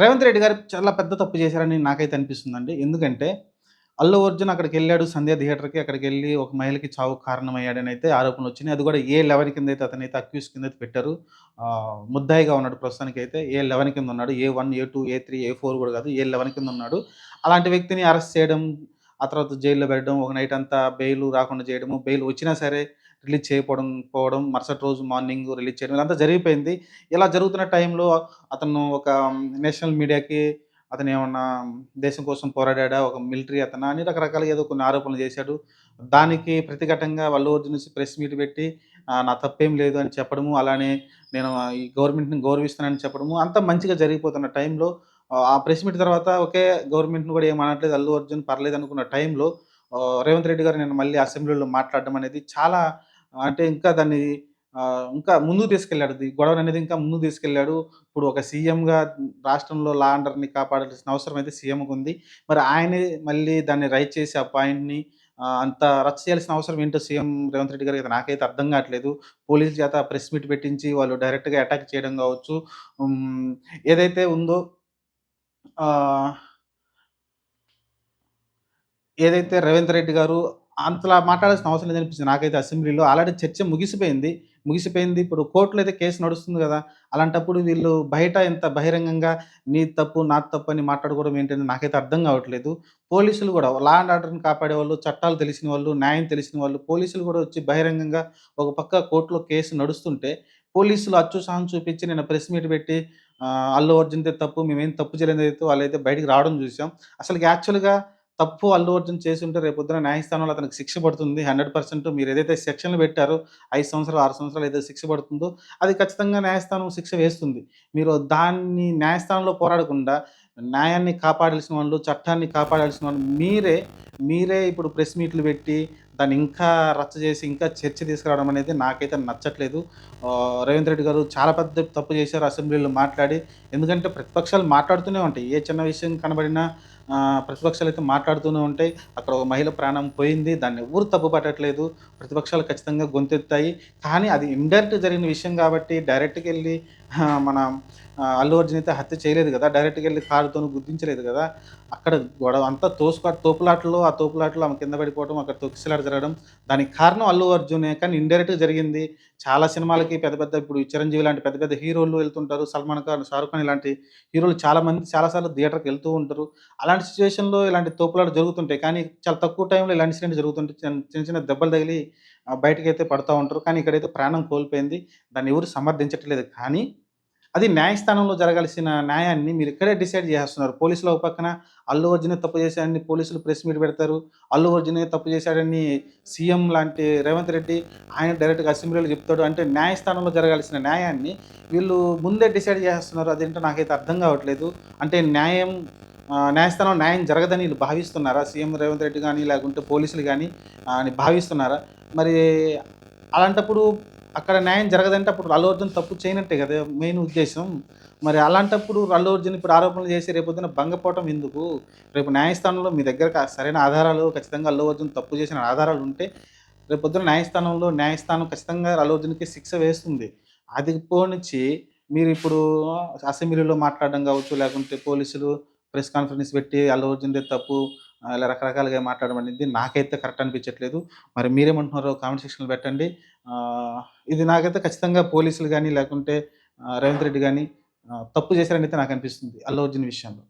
రేవంత్ రెడ్డి గారు చాలా పెద్ద తప్పు చేశారని నాకైతే అనిపిస్తుందండి. ఎందుకంటే, అల్లు అర్జున్ అక్కడికెళ్ళాడు సంధ్య థియేటర్‌కి. అక్కడికెళ్ళి ఒక మహిళకి చావుకు కారణమయ్యాడనైతే ఆరోపణలొచ్చినాయి. అది కూడా ఏ లెవెన్ కింద అయితే అతనైతే అక్యూస్ కింద అయితే పెట్టారు. ముద్దాయిగా ఉన్నాడు ప్రస్తుతానికి అయితే ఏ 11 కింద ఉన్నాడు. A one A two A three A four కూడా కాదు. ఏ 11 కింద ఉన్నాడు. అలాంటి వ్యక్తిని అరెస్ట్ చేయడం, ఆ తర్వాత జైల్‌లో పెట్టడం, ఒక నైట్ అంతా బెయిల్ రాకుండా చేయడము, బెయిల్ వచ్చినా సరే రిలీజ్ చేయకపోవడం పోవడం, మరుసటి రోజు మార్నింగ్ రిలీజ్ చేయడం ఇదంతా జరిగిపోయింది. ఇలా జరుగుతున్న టైంలో అతను ఒక నేషనల్ మీడియాకి అతను ఏమన్నా దేశం కోసం పోరాడా ఒక మిలిటరీ అతను అని రకరకాలుగా ఏదో కొన్ని ఆరోపణలు చేశాడు. దానికి ప్రతిఘటంగా వల్లు అర్జున్ నుంచి ప్రెస్ మీట్ పెట్టి నా తప్పేం లేదు అని చెప్పడము, అలానే నేను ఈ గవర్నమెంట్‌ని గౌరవిస్తానని చెప్పడము, అంత మంచిగా జరిగిపోతున్న టైంలో ఆ ప్రెస్ మీట్ తర్వాత ఓకే. గవర్నమెంట్‌ని కూడా ఏమనట్లేదు అనట్లేదు అల్లు అర్జున్ పర్లేదు అనుకున్న టైంలో రేవంత్ రెడ్డి గారు నేను మళ్ళీ అసెంబ్లీలో మాట్లాడడం అనేది చాలా అంటే ఇంకా దాన్ని ఇంకా ముందు తీసుకెళ్ళాడు. గొడవ అనేది ఇంకా ముందు తీసుకెళ్ళాడు. ఇప్పుడు ఒక సీఎంగా రాష్ట్రంలో లా ఆర్డర్‌ని కాపాడాల్సిన అవసరం అయితే సీఎంకు ఉంది మరి ఆయనే మళ్ళీ దాన్ని రైట్ చేసి ఆ పాయింట్‌ని అంత రచ్చ చేయాల్సిన అవసరం ఏంటో సీఎం రేవంత్ రెడ్డి గారికి నాకైతే అర్థం కావట్లేదు. పోలీసుల చేత ప్రెస్ మీట్ పెట్టించి వాళ్ళు డైరెక్ట్‌గా అటాక్ చేయడం కావచ్చు. ఏదైతే ఉందో ఏదైతే రేవంత్ రెడ్డి గారు అంతలా మాట్లాడాల్సిన అవసరం లేదనిపించింది నాకైతే అసెంబ్లీలో. ఆల్రెడీ చర్చ ముగిసిపోయింది. ముగిసిపోయింది. ఇప్పుడు కోర్టులో అయితే కేసు నడుస్తుంది కదా అలాంటప్పుడు వీళ్ళు బయట ఇంత బహిరంగంగా నీ తప్పు, నా తప్పు అని మాట్లాడుకోవడం ఏంటని నాకైతే అర్థం కావట్లేదు. పోలీసులు కూడా లా అండ్ ఆర్డర్‌ని కాపాడేవాళ్ళు, చట్టాలు తెలిసిన వాళ్ళు, న్యాయం తెలిసిన వాళ్ళు, పోలీసులు కూడా వచ్చి బహిరంగంగా ఒక పక్క కోర్టులో కేసు నడుస్తుంటే, పోలీసులు అచ్చు చూపించి నేను ప్రెస్ మీట్ పెట్టి అల్లు అర్జున్‌దే తప్పు, మేమేం తప్పు చేయలేదైతే వాళ్ళైతే బయటికి రావడం చూసాం. అసలు యాక్చువల్‌గా తప్పు అల్లు అర్జున్ చేసి ఉంటే రేపొద్దున న్యాయస్థానంలో అతనికి శిక్ష పడుతుంది. హండ్రెడ్ పర్సెంట్ మీరు ఏదైతే సెక్షన్‌లు పెట్టారో ఐదు సంవత్సరాలు, ఆరు సంవత్సరాలు ఏదైతే శిక్ష పడుతుందో అది ఖచ్చితంగా న్యాయస్థానం శిక్ష వేస్తుంది. మీరు దాన్ని న్యాయస్థానంలో పోరాడకుండా న్యాయాన్ని కాపాడాల్సిన వాళ్ళు, చట్టాన్ని కాపాడాల్సిన వాళ్ళు మీరే, మీరే ఇప్పుడు ప్రెస్ మీట్‌లు పెట్టి దాన్ని ఇంకా రచ్చ చేసి, ఇంకా చర్చ తీసుకురావడం అనేది నాకైతే నచ్చట్లేదు. రేవంత్ రెడ్డి గారు చాలా పెద్ద తప్పు చేశారు అసెంబ్లీలో మాట్లాడి. ఎందుకంటే ప్రతిపక్షాలు మాట్లాడుతూనే ఉంటాయి. ఏ చిన్న విషయం కనబడినా ప్రతిపక్షాలు అయితే మాట్లాడుతూనే ఉంటాయి. అక్కడ ఒక మహిళ ప్రాణం పోయింది. దాన్ని ఎవరు తప్పు పట్టట్లేదు. ప్రతిపక్షాలు ఖచ్చితంగా గొంతెత్తాయి. కానీ అది ఇండైరెక్ట్ జరిగిన విషయం కాబట్టి డైరెక్ట్కి వెళ్ళి మన అల్లు అర్జున్ అయితే హత్య చేయలేదు కదా డైరెక్ట్గా వెళ్ళి కారుతో గుర్తించలేదు కదా అక్కడ గొడవ అంతా తోసుక తోపులాటలో, ఆ తోపులాటలో ఆమె కింద పడిపోవడం, అక్కడ తొక్కిసలాట జరగడం దానికి కారణం అల్లు అర్జునే. కానీ ఇండైరెక్ట్‌గా జరిగింది. చాలా సినిమాలకి పెద్ద పెద్ద ఇప్పుడు 'చిరంజీవి' లాంటి పెద్ద పెద్ద హీరోలు వెళ్తుంటారు. 'సల్మాన్ ఖాన్', 'షారుఖ్ ఖాన్' ఇలాంటి హీరోలు చాలామంది చాలాసార్లు చాలా సార్లు థియేటర్‌కి వెళ్తూ ఉంటారు. అలాంటి సిట్యుయేషన్‌లో ఇలాంటి తోపులాట జరుగుతుంటాయి. కానీ చాలా తక్కువ టైంలో ఇలాంటి ఇన్సిడెంట్ జరుగుతుంటాయి. చిన్న చిన్న దెబ్బలు తగిలి ఆహ్, బయటకైతే పడతా ఉంటారు. కానీ ఇక్కడైతే ప్రాణం కోల్పోయింది. దాన్ని ఎవరు సమర్థించట్లేదు. కానీ అది న్యాయస్థానంలో జరగాల్సిన న్యాయాన్ని మీరు ఇక్కడే డిసైడ్ చేసేస్తున్నారు. పోలీసుల ఒక పక్కన అల్లు అర్జునే తప్పు చేశాడని పోలీసులు ప్రెస్ మీట్ పెడతారు. అల్లు అర్జునే తప్పు చేశాడని సీఎం లాంటి రేవంత్ రెడ్డి ఆయన డైరెక్ట్‌గా అసెంబ్లీలో చెప్తాడు. అంటే న్యాయస్థానంలో జరగాల్సిన న్యాయాన్ని వీళ్ళు ముందే డిసైడ్ చేసేస్తున్నారు. అదేంటో నాకైతే అర్థం కావట్లేదు. అంటే న్యాయం న్యాయస్థానం న్యాయం జరగదని భావిస్తున్నారా? సీఎం రేవంత్ రెడ్డి కానీ లేకుంటే పోలీసులు కానీ అని భావిస్తున్నారా? మరి అలాంటప్పుడు అక్కడ న్యాయం జరగదంటే అప్పుడు అల్లు అర్జున్ తప్పు చేయనట్టే కదా! మెయిన్ ఉద్దేశం మరి అలాంటప్పుడు అల్లు అర్జున్ ఇప్పుడు ఆరోపణలు చేసి రేపొద్దున భంగపోవటం ఎందుకు? రేపు న్యాయస్థానంలో మీ దగ్గర సరైన ఆధారాలు ఖచ్చితంగా అల్లు అర్జున్ తప్పు చేసిన ఆధారాలు ఉంటే, రేపొద్దున న్యాయస్థానంలో న్యాయస్థానం ఖచ్చితంగా అల్లు అర్జున్‌కి శిక్ష వేస్తుంది. అది పోనిచ్చి మీరిప్పుడు అసెంబ్లీలో మాట్లాడడం కావచ్చు, లేకుంటే పోలీసులు ప్రెస్ కాన్ఫరెన్స్ పెట్టి అల్లు అర్జున్‌దే తప్పు ఇలా రకరకాలుగా మాట్లాడడం అనేది నాకైతే కరెక్ట్ అనిపించట్లేదు. మరి మీరేమంటున్నారో కామెంట్ సెక్షన్‌లో పెట్టండి. ఇది నాకైతే ఖచ్చితంగా పోలీసులు కానీ లేకుంటే ఆహ్, రేవంత్ రెడ్డి కానీ తప్పు చేశారని అయితే నాకు అనిపిస్తుంది అల్లు అర్జున్ విషయంలో.